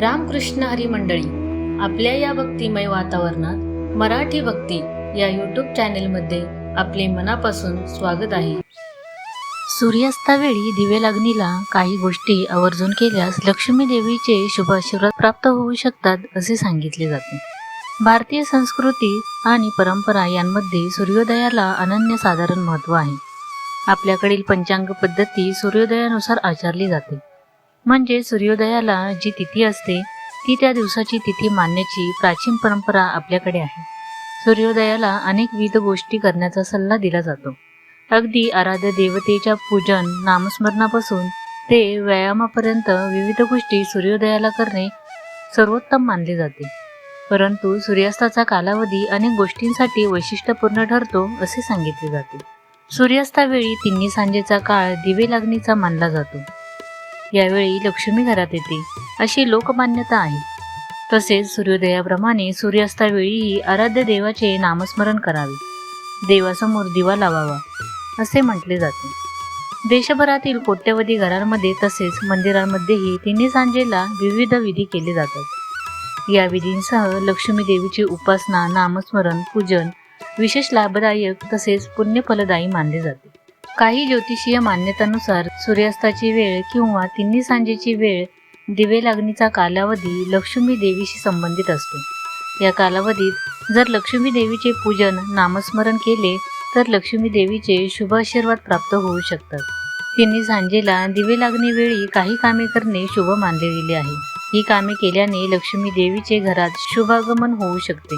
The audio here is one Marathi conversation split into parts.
रामकृष्ण हरी मंडळी आपल्या या भक्तिमय वातावरणात मराठी भक्ती या यूट्यूब चॅनेलमध्ये आपले मनापासून स्वागत आहे. सूर्यास्तावेळी दिवे लागणीला काही गोष्टी आवर्जून केल्यास लक्ष्मी देवीचे शुभ आशीर्वाद प्राप्त होऊ शकतात असे सांगितले जाते. भारतीय संस्कृती आणि परंपरा यांमध्ये सूर्योदयाला अनन्यसाधारण महत्त्व आहे. आपल्याकडील पंचांग पद्धती सूर्योदयानुसार आचरली जाते. म्हणजे सूर्योदयाला जी तिथी असते ती त्या दिवसाची तिथी मानण्याची प्राचीन परंपरा आपल्याकडे आहे. सूर्योदयाला अनेक विविध गोष्टी करण्याचा सल्ला दिला जातो. अगदी आराध्य देवतेच्या पूजन नामस्मरणापासून ते व्यायामापर्यंत विविध गोष्टी सूर्योदयाला करणे सर्वोत्तम मानले जाते. परंतु सूर्यास्ताचा कालावधी अनेक गोष्टींसाठी वैशिष्ट्यपूर्ण ठरतो असे सांगितले जाते. सूर्यास्तावेळी तिन्ही सांजेचा काळ दिवे लागणीचा मानला जातो. यावेळी लक्ष्मी घरात येते. अशी लोकमान्यता आहे. तसेच सूर्योदयाप्रमाणे सूर्यास्तावेळीही आराध्य देवाचे नामस्मरण करावे. देवासमोर दिवा लावावा असे म्हटले जाते. देशभरातील कोट्यवधी घरांमध्ये तसेच मंदिरांमध्येही तिन्ही सांजेला विविध विधी केले जातात. या विधींसह लक्ष्मी देवीची उपासना नामस्मरण पूजन विशेष लाभदायक तसेच पुण्यफलदायी मानले जाते. काही ज्योतिषीय मान्यतानुसार सूर्यास्ताची वेळ किंवा तिन्ही सांजेची वेळ दिवे लागणीचा कालावधी लक्ष्मी देवीशी संबंधित असतो. या कालावधीत जर लक्ष्मी देवीचे पूजन नामस्मरण केले तर लक्ष्मी देवीचे शुभ आशीर्वाद प्राप्त होऊ शकतात. तिन्ही सांजेला दिवे लागणीवेळी काही कामे करणे शुभ मानले गेले आहे. ही कामे केल्याने लक्ष्मी देवीचे घरात शुभागमन होऊ शकते.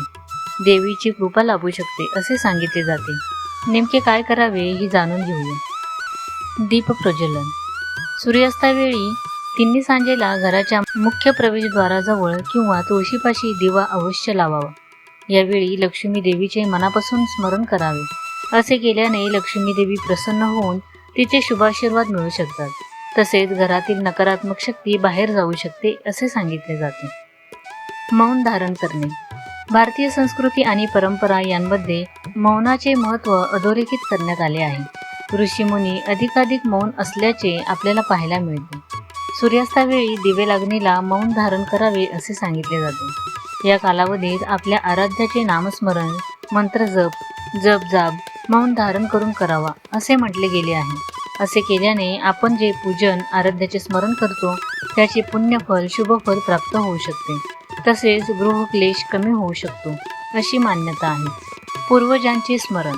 देवीची कृपा लाभू शकते असे सांगितले जाते. नेमके काय करावे हे जाणून घेऊया. दीप प्रज्वलन. सूर्यास्तावेळी तिन्ही सांजेला घराच्या मुख्य प्रवेशद्वाराजवळ किंवा तुळशीपाशी दिवा अवश्य लावावा. यावेळी लक्ष्मी देवीचे मनापासून स्मरण करावे. असे केल्याने लक्ष्मी देवी प्रसन्न होऊन तिचे शुभाशीर्वाद मिळू शकतात. तसेच घरातील नकारात्मक शक्ती बाहेर जाऊ शकते असे सांगितले जाते. मौन धारण करणे. भारतीय संस्कृती आणि परंपरा यांमध्ये मौनाचे महत्त्व अधोरेखित करण्यात आले आहे. ऋषीमुनी अधिकाधिक मौन असल्याचे आपल्याला पाहायला मिळते. सूर्यास्तावेळी दिवे लागणीला मौन धारण करावे असे सांगितले जाते. या कालावधीत आपल्या आराध्याचे नामस्मरण मंत्र जप जप जाप मौन धारण करून करावा असे म्हटले गेले आहे. असे केल्याने आपण जे पूजन आराध्याचे स्मरण करतो त्याचे पुण्यफल शुभफल प्राप्त होऊ शकते. तसेच गृहक्लेश कमी होऊ शकतो अशी मान्यता आहे. पूर्वजांचे स्मरण.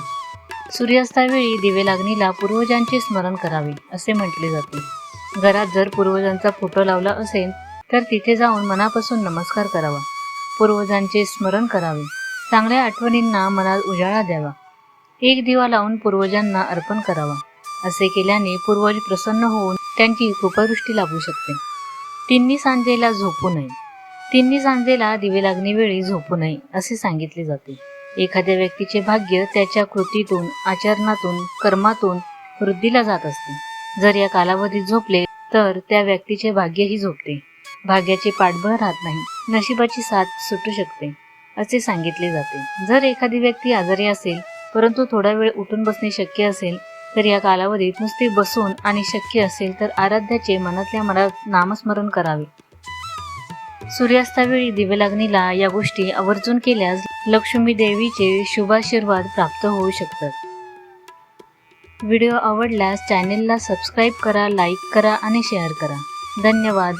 सूर्यास्तावेळी दिवे लागणीला पूर्वजांचे स्मरण करावे असे म्हटले जाते. घरात जर पूर्वजांचा फोटो लावला असेल तर तिथे जाऊन मनापासून नमस्कार करावा. पूर्वजांचे स्मरण करावे. चांगल्या आठवणींना मनात उजाळा द्यावा. एक दिवा लावून पूर्वजांना अर्पण करावा. असे केल्याने पूर्वज प्रसन्न होऊन त्यांची कृपादृष्टी लाभू शकते. तिन्ही सांजेला झोपू नये. तिन्ही सांजेला दिवे लागणेवेळी झोपू नये असे सांगितले जाते. एखाद्या व्यक्तीचे भाग्य त्याच्या कृतीतून आचरणातून कर्मातून वृद्धीला जात असते. जर या कालावधीत झोपले तर त्या व्यक्तीचे भाग्यही झोपते. भाग्याचे पाठबळ राहत नाही नशिबाची साथ सुटू शकते असे सांगितले जाते. जर एखादी व्यक्ती आजारी असेल परंतु थोडा वेळ उठून बसणे शक्य असेल तर या कालावधीत नुसते बसून आणि शक्य असेल तर आराध्याचे मनातल्या मनात नामस्मरण करावे. सूर्यास्तावेळी दिवे लागणीला या गोष्टी आवर्जून केल्यास लक्ष्मी देवीचे शुभाशीर्वाद प्राप्त होऊ शकतात. व्हिडिओ आवडल्यास चॅनेलला सबस्क्राईब करा लाईक करा आणि शेअर करा. धन्यवाद.